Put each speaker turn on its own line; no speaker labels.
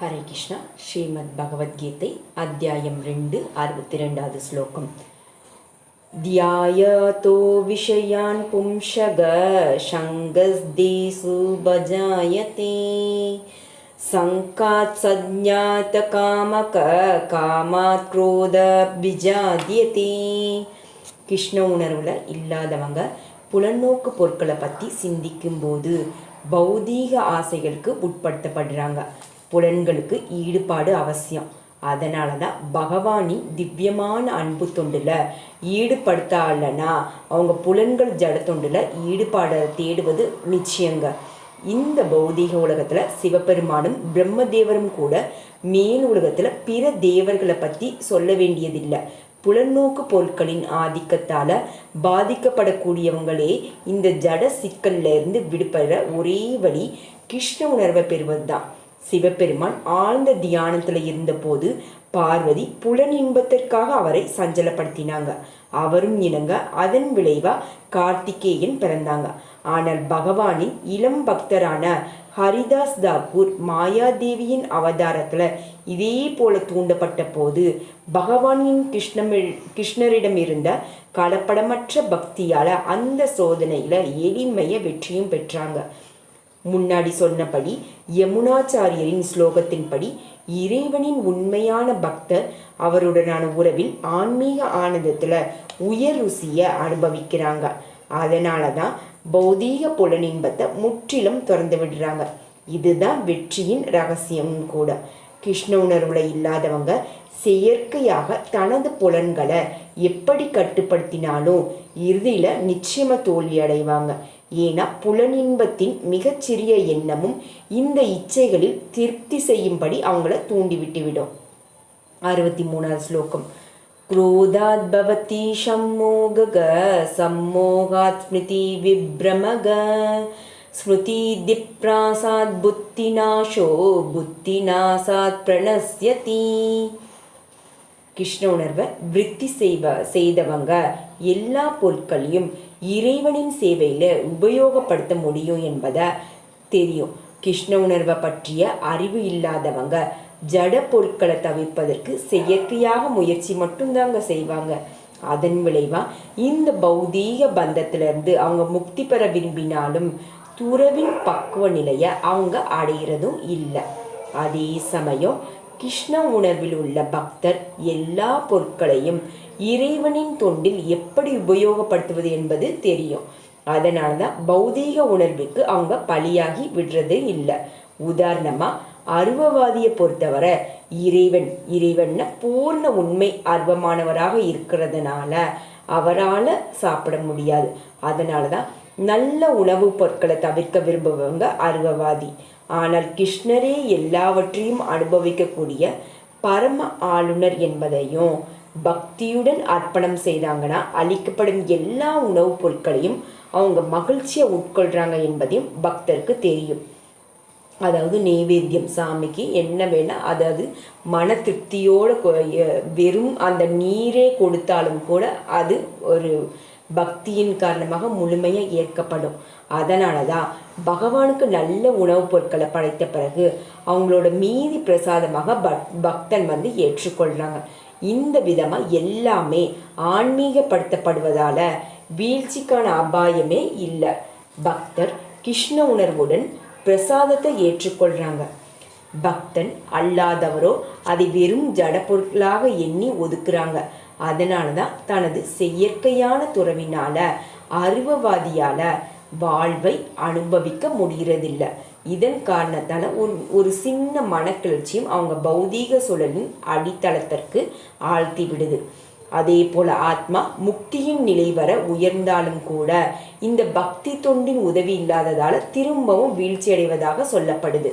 ஹரே கிருஷ்ணா. ஸ்ரீமத் பகவத்கீதை அத்தியாயம் ரெண்டு அறுபத்தி ரெண்டாவது ஸ்லோகம். தியாயதோ விஷயான் பும்ஷக சங்கஸ்தீசு பஜாயதே சங்காத் சஜ்ஞாத காமக காமாத் குரோத விஜாதியதே. கிருஷ்ண உணர்வில் இல்லாதவங்க புலநோக்கு பொருட்களை பற்றி சிந்திக்கும்போது பௌதீக ஆசைகளுக்கு உட்படுத்தப்படுறாங்க. புலன்களுக்கு ஈடுபாடு அவசியம். அதனால தான் பகவானின் திவ்யமான அன்பு தொண்டில் ஈடுபடுத்தாலனா அவங்க புலன்கள் ஜட தொண்டில் ஈடுபாடை தேடுவது நிச்சயங்க. இந்த பௌதீக உலகத்தில் சிவபெருமானும் பிரம்மதேவரும் கூட மேல் உலகத்தில் பிற தேவர்களை பற்றி சொல்ல வேண்டியதில்லை. புலநோக்கு பொருட்களின் ஆதிக்கத்தால் பாதிக்கப்படக்கூடியவங்களே இந்த ஜட சிக்கல்ல இருந்து விடுபடுற ஒரே வழி கிருஷ்ண உணர்வை பெறுவது தான் சிவபெருமான் ஆழ்ந்த தியானத்தில் இருந்தபோது பார்வதி புலன் இன்பத்திற்காக அவரை சஞ்சலப்படுத்தினாங்க. அவரும் இணங்க அதன் விளைவா கார்த்திகேயன் பிறந்தாங்க. ஆனால் பகவானின் இளம் பக்தரான ஹரிதாஸ் தாக்கூர் மாயாதேவியின் அவதாரத்தில் இதே போல தூண்டப்பட்ட போது பகவானின் கிருஷ்ணமி கிருஷ்ணரிடம் இருந்த கலப்படமற்ற பக்தியால் அந்த சோதனையில் எளிமைய வெற்றியும் பெற்றாங்க. முன்னாடி சொன்னபடி யமுனாச்சாரியரின் ஸ்லோகத்தின்படி இறைவனின் உண்மையான பக்தர் அவருடனான உறவில் ஆன்மீக ஆனந்தத்தில் உயர் ருசியை அனுபவிக்கிறாங்க. அதனால தான் பௌதீக புலனின்பத்தை முற்றிலும் திறந்து விடுறாங்க. இதுதான் வெற்றியின் ரகசியமும் கூட. கிருஷ்ண உணர்வுல இல்லாதவங்க செயற்கையாக தனது புலன்களை எப்படி கட்டுப்படுத்தினாலும் இறுதியில் நிச்சயமாக தோல்வி அடைவாங்க ஏன்னா புலனின்பத்தின் மிகச்சிறிய எண்ணமும் இந்த இச்சைகளில் திருப்தி செய்யும்படி அவங்கள தூண்டிவிட்டுவிடும் அறுபத்தி மூணாவது ஸ்லோகம் क्रोधात् भवति सम्मोगग सम्मोगात् स्मृति विभ्रमग स्मृतिदिप्रासात् बुद्धिनाशो बुद्धिनासात् प्रणश्यति கிருஷ்ண உணர்வை விருத்தி செய்வ செய்தவங்க எல்லா பொருட்களையும் இறைவனின் சேவையில் உபயோகப்படுத்த முடியும் என்பதை தெரியும் கிருஷ்ண உணர்வை பற்றிய அறிவு இல்லாதவங்க ஜட பொருட்களை தவிர்ப்பதற்கு செயற்கையாக முயற்சி மட்டும்தாங்க செய்வாங்க அதன் விளைவா இந்த பௌதீக பந்தத்திலிருந்து அவங்க முக்தி பெற விரும்பினாலும் துறவின் பக்குவ நிலையை அவங்க அடைகிறதும் இல்லை. அதே சமயம் கிருஷ்ண உணர்வில் உள்ள பக்தர் எல்லா பொருட்களையும் இறைவனின் தொண்டில் எப்படி உபயோகப்படுத்துவது என்பது தெரியும். அதனால தான் பௌதீக உணர்வுக்கு அவங்க பலியாகி விடுறது இல்லை. உதாரணமாக அருவவாதியை பொறுத்தவரை இறைவன் இறைவன் பூர்ண உண்மை அர்வமானவராக இருக்கிறதுனால அவரால் சாப்பிட முடியாது. அதனால தான் நல்ல உணவுப் பொருட்களை தவிர்க்க விரும்புபவங்க அருவவாதி. ஆனால் கிருஷ்ணரே எல்லாவற்றையும் அனுபவிக்கக்கூடிய பரம ஆளுநர் என்பதையும் பக்தியுடன் அர்ப்பணம் செய்தாங்கன்னா அளிக்கப்படும் எல்லா உணவுப் பொருட்களையும் அவங்க மகிழ்ச்சியை உட்கொள்கிறாங்க என்பதையும் பக்தருக்கு தெரியும். அதாவது நெய்வேத்தியம் சாமிக்கு என்ன வேணால் அதாவது மன திருப்தியோடு வெறும் அந்த நீரே கொடுத்தாலும் கூட அது ஒரு பக்தியின் காரணமாக முழுமையாக ஏற்கப்படும். அதனால தான் பகவானுக்கு நல்ல உணவுப் பொருட்களை படைத்த பிறகு அவங்களோட மீதி பிரசாதமாக பக் பக்தன் வந்து ஏற்றுக்கொள்கிறாங்க இந்த விதமாக எல்லாமே ஆன்மீகப்படுத்தப்படுவதால் வீழ்ச்சிக்கான அபாயமே இல்லை. பக்தர் கிருஷ்ண உணர்வுடன் பிரசாதத்தை ஏற்றுக்கொள்கிறாங்க பக்தன் அல்லாதவரோ அதை வெறும் ஜட பொருட்களாக எண்ணி ஒதுக்குறாங்க. அதனால தான் தனது செயற்கையான துறவினால அருவவாதியால வாழ்வை அனுபவிக்க முடிகிறதில்ல இதன் காரணத்தால் ஒரு ஒரு சின்ன மனக்கிளர்ச்சியும் அவங்க பௌதீக சூழலின் அடித்தளத்திற்கு ஆழ்த்தி விடுது. அதே போல ஆத்மா முக்தியின் நிலை வர உயர்ந்தாலும் கூட இந்த பக்தி தொண்டின் உதவி இல்லாததால் திரும்பவும் வீழ்ச்சியடைவதாக சொல்லப்படுது.